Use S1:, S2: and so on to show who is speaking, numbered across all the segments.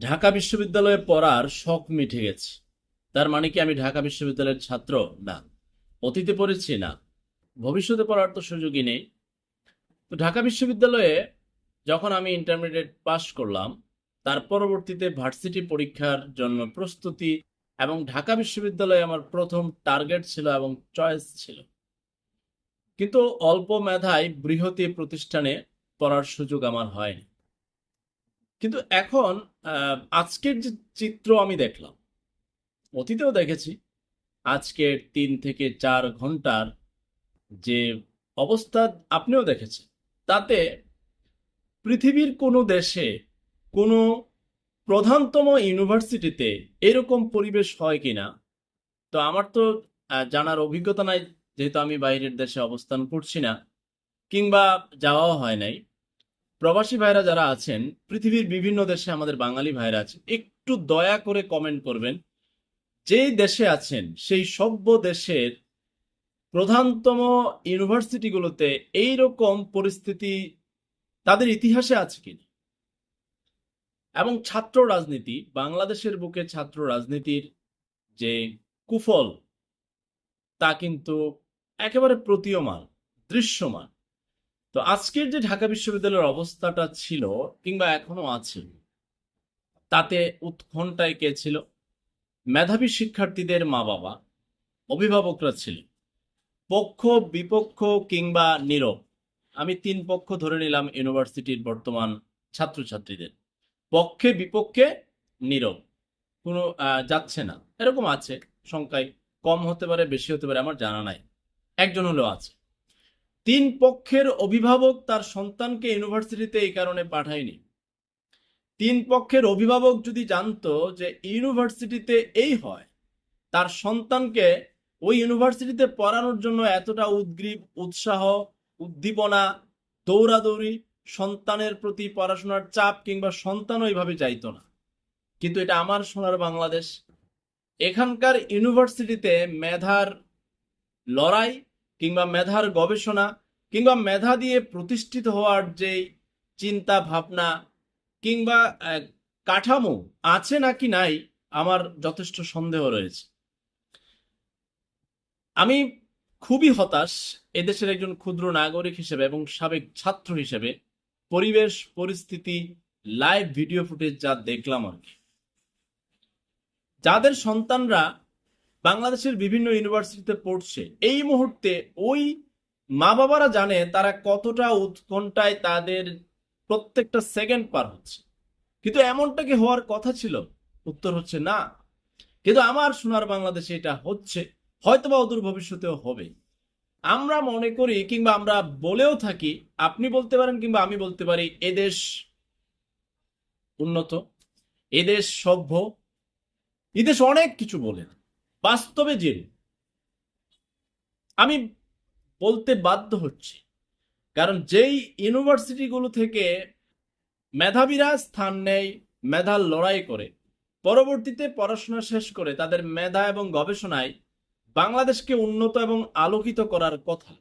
S1: ঢাকা বিশ্ববিদ্যালয়ে পড়ার শখ মিটে গেছে। তার মানে কি আমি ঢাকা বিশ্ববিদ্যালয়ের ছাত্র? না। অতীতে পড়েছি? না। ভবিষ্যতে পড়ার তো সুযোগই নেই। তো ঢাকা বিশ্ববিদ্যালয়ে যখন আমি ইন্টারমিডিয়েট পাশ করলাম, তার পরবর্তীতে ভার্সিটি পরীক্ষার জন্য প্রস্তুতি এবং ঢাকা বিশ্ববিদ্যালয়ে আমার প্রথম টার্গেট ছিল এবং চয়েস ছিল। কিন্তু অল্প মেধায় বৃহতি প্রতিষ্ঠানে পড়ার সুযোগ আমার হয়নি। কিন্তু এখন আজকের যে চিত্র আমি দেখলাম, অতীতেও দেখেছি, আজকের তিন থেকে চার ঘণ্টার যে অবস্থা আপনিও দেখেছেন, তাতে পৃথিবীর কোনো দেশে কোনো প্রধানতম ইউনিভার্সিটিতে এরকম পরিবেশ হয় কিনা, তো আমার তো জানার অভিজ্ঞতা নাই, যেহেতু আমি বাইরের দেশে অবস্থান করছি না, কিংবা যাওয়াও হয় নাই প্রবাসী ভাইরা যারা আছেন, পৃথিবীর বিভিন্ন দেশে আমাদের বাঙালি ভাইরা আছেন, একটু দয়া করে কমেন্ট করবেন। যেই দেশে আছেন, সেই সভ্য দেশের প্রধানতম ইউনিভার্সিটিগুলোতে এই রকম পরিস্থিতি তাদের ইতিহাসে আছে কিনা? এবং ছাত্র রাজনীতি, বাংলাদেশের বুকে ছাত্র রাজনীতির যে কুফল, তা কিন্তু একেবারে প্রতীয়মান, দৃশ্যমান। তো আজকের যে ঢাকা বিশ্ববিদ্যালয়ের অবস্থাটা ছিল কিংবা এখনও আছে, তাতে উৎকণ্ঠায় কে ছিল? মেধাবী শিক্ষার্থীদের মা বাবা অভিভাবকরা ছিল পক্ষ, বিপক্ষ কিংবা নীরব। আমি তিন পক্ষ ধরে নিলাম ইউনিভার্সিটির বর্তমান ছাত্রছাত্রীদের। পক্ষে, বিপক্ষে নীরব। কোনো যাচ্ছে না। এরকম আছে। সংখ্যায় কম হতে পারে, বেশি হতে পারে, আমার জানা নাই। একজন হলেও আছে। তিন পক্ষের অভিভাবক তার সন্তানকে ইউনিভার্সিটিতে এই কারণে পাঠায়নি। তিন পক্ষের অভিভাবক যদি জানতো যে ইউনিভার্সিটিতে এই হয়, তার সন্তানকে ওই ইউনিভার্সিটিতে পড়ানোর জন্য এতটা উদ্গ্রীব, উৎসাহ, উদ্দীপনা, দৌড়াদৌড়ি, সন্তানের প্রতি পড়াশোনার চাপ কিংবা সন্তান ওইভাবে চাইতো না। কিন্তু এটা আমার সোনার বাংলাদেশ। এখানকার ইউনিভার্সিটিতে মেধার লড়াই কিংবা মেধার গবেষণা কিংবা মেধা দিয়ে প্রতিষ্ঠিত হওয়ার যে চিন্তা ভাবনা কিংবা কাঠামো আছে নাকি নাই আমার যথেষ্ট সন্দেহ রয়েছে। আমি খুবই হতাশ এদেশের একজন ক্ষুদ্র নাগরিক হিসেবে এবং সাবেক ছাত্র হিসেবে পরিবেশ, পরিস্থিতি লাইভ ভিডিও ফুটেজ যা দেখলাম আর কি। যাদের সন্তানরা বাংলাদেশের বিভিন্ন ইউনিভার্সিটিতে পড়ছে। এই মুহূর্তে ওই মা বাবারা জানে তারা কতটা উৎকণ্ঠায় তাদের প্রত্যেকটা সেকেন্ড পার হচ্ছে। কিন্তু এমনটা কি হওয়ার কথা ছিল? উত্তর হচ্ছে না। কিন্তু আমার সোনার বাংলাদেশে এটা হচ্ছে, হয়তোবা অদূর ভবিষ্যতেও হবে। আমরা মনে করি কিংবা আমরা বলেও থাকি, আপনি বলতে পারেন কিংবা আমি বলতে পারি, এদেশ উন্নত, এদেশ সভ্য, এদেশ অনেক কিছু বলেন বাস্তবে যে আমি বলতে বাধ্য হচ্ছি। কারণ যেই ইউনিভার্সিটিগুলো থেকে মেধাবীরা স্থান নেয় মেধার লড়াই করে, পরবর্তীতে পড়াশোনা শেষ করে তাদের মেধা এবং গবেষণায় বাংলাদেশকে উন্নত এবং আলোকিত করার কথা।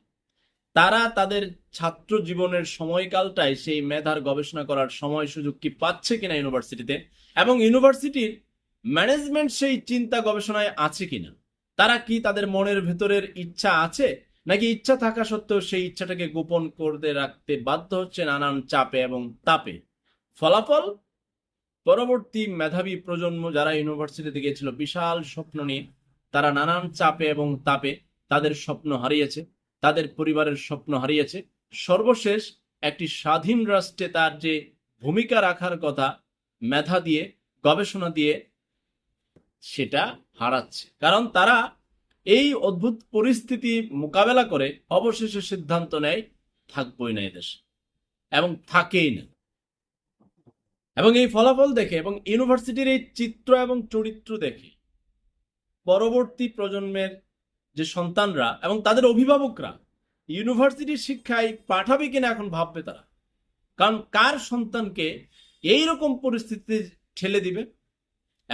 S1: তারা তাদের ছাত্র জীবনের সময়কালটায় সেই মেধার গবেষণা করার সময় সুযোগ কি পাচ্ছে কিনা ইউনিভার্সিটিতে এবং ইউনিভার্সিটির ম্যানেজমেন্ট সেই চিন্তা গবেষণায় আছে কিনা? তারা কি তাদের মনের ভেতরের ইচ্ছা আছে? নাকি ইচ্ছা থাকা সত্ত্বেও সেই ইচ্ছাটাকে গোপন করতে রাখতে বাধ্য হচ্ছে নানান চাপে এবং তাপে? ফলাফল? পরবর্তী মেধাবী প্রজন্ম যারা ইউনিভার্সিটিতে গিয়েছিল, বিশাল স্বপ্ন নিয়ে তারা নানান চাপে এবং তাপে তাদের স্বপ্ন হারিয়েছে, তাদের পরিবারের স্বপ্ন হারিয়েছে। সর্বশেষ একটি স্বাধীন রাষ্ট্রে তার যে ভূমিকা রাখার কথা, মেধা দিয়ে, গবেষণা দিয়ে সেটা হারাচ্ছে। কারণ তারা এই অদ্ভুত পরিস্থিতি মোকাবেলা করে অবশেষে সিদ্ধান্ত নেয়, থাকবই না এদেশে এবং থাকেই না। এবং এই ফলাফল দেখে এবং ইউনিভার্সিটির এই চিত্র এবং চরিত্র দেখে পরবর্তী প্রজন্মের যে সন্তানরা এবং তাদের অভিভাবকরা ইউনিভার্সিটির শিক্ষায় পাঠাবে কিনা এখন ভাববে তারা। কারণ কার সন্তানকে এই রকম পরিস্থিতিতে ঠেলে দিবে?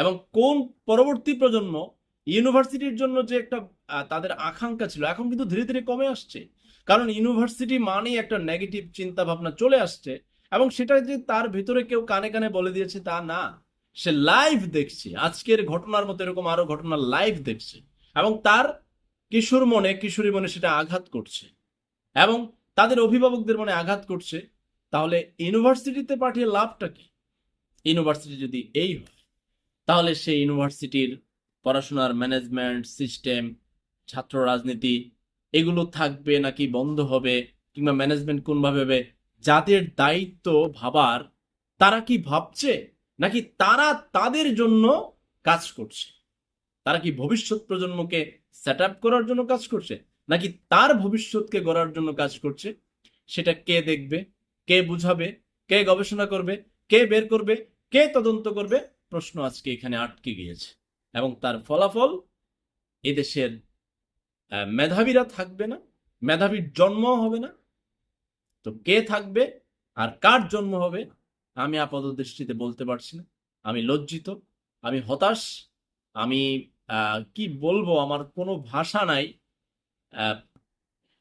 S1: এবং কোন পরবর্তী প্রজন্ম ইউনিভার্সিটির জন্য যে একটা তাদের আকাঙ্ক্ষা ছিল, এখন কিন্তু ধীরে ধীরে কমে আসছে। কারণ ইউনিভার্সিটি মানেই একটা নেগেটিভ চিন্তা ভাবনা চলে আসছে এবং সেটা যে তার ভিতরে কেউ কানে কানে বলে দিয়েছে তা না। সে লাইভ দেখছে, আজকের ঘটনার মতো এরকম আরও ঘটনা লাইভ দেখছে এবং তার কিশোর মনে, কিশোরী মনে সেটা আঘাত করছে এবং তাদের অভিভাবকদের মনে আঘাত করছে। তাহলে ইউনিভার্সিটিতে পাঠিয়ে লাভটা কি? ইউনিভার্সিটি যদি এই হয় তাহলে সেই ইউনিভার্সিটির পড়াশোনার ম্যানেজমেন্ট সিস্টেম, ছাত্র রাজনীতি, এগুলো থাকবে নাকি বন্ধ হবে কিংবা ম্যানেজমেন্ট কোনভাবে হবে? যাদের দায়িত্ব ভাবার, তারা কি ভাবছে? নাকি তারা তাদের জন্য কাজ করছে? তারা কি ভবিষ্যৎ প্রজন্মকে সেট আপ করার জন্য কাজ করছে? নাকি তার ভবিষ্যৎকে গড়ার জন্য কাজ করছে? সেটা কে দেখবে? কে বুঝাবে? কে গবেষণা করবে? কে বের করবে? কে তদন্ত করবে? প্রশ্ন আজকে এখানে আটকে গিয়েছে এবং তার ফলাফল এদেশের মেধাবীরা থাকবে না, মেধাবীর জন্ম হবে না। তো কে থাকবে আর কার জন্ম হবে আমি আপাত দৃষ্টিতে বলতে পারছি না। আমি লজ্জিত, আমি হতাশ, আমি কি বলব আমার কোনো ভাষা নাই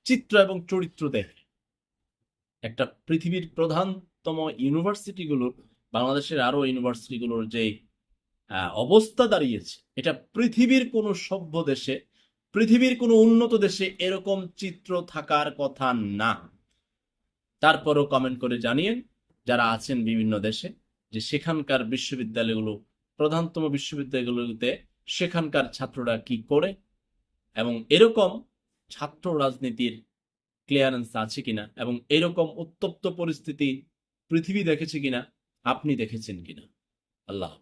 S1: চিত্র এবং চরিত্র দেখে। একটা পৃথিবীর প্রধানতম ইউনিভার্সিটিগুলোর বাংলাদেশের আরও ইউনিভার্সিটিগুলোর যে অবস্থা দাঁড়িয়েছে, এটা পৃথিবীর কোনো সভ্য দেশে, পৃথিবীর কোনো উন্নত দেশে এরকম চিত্র থাকার কথা না। তারপরও কমেন্ট করে জানিয়েন যারা আছেন বিভিন্ন দেশে, যে সেখানকার বিশ্ববিদ্যালয়গুলো, প্রধানতম বিশ্ববিদ্যালয়গুলোতে সেখানকার ছাত্ররা কি করে, এবং এরকম ছাত্র রাজনীতির ক্লিয়ারেন্স আছে কিনা, এবং এরকম উত্তপ্ত পরিস্থিতি পৃথিবী দেখেছে কিনা আপনি দেখেছেন কিনা আল্লাহ।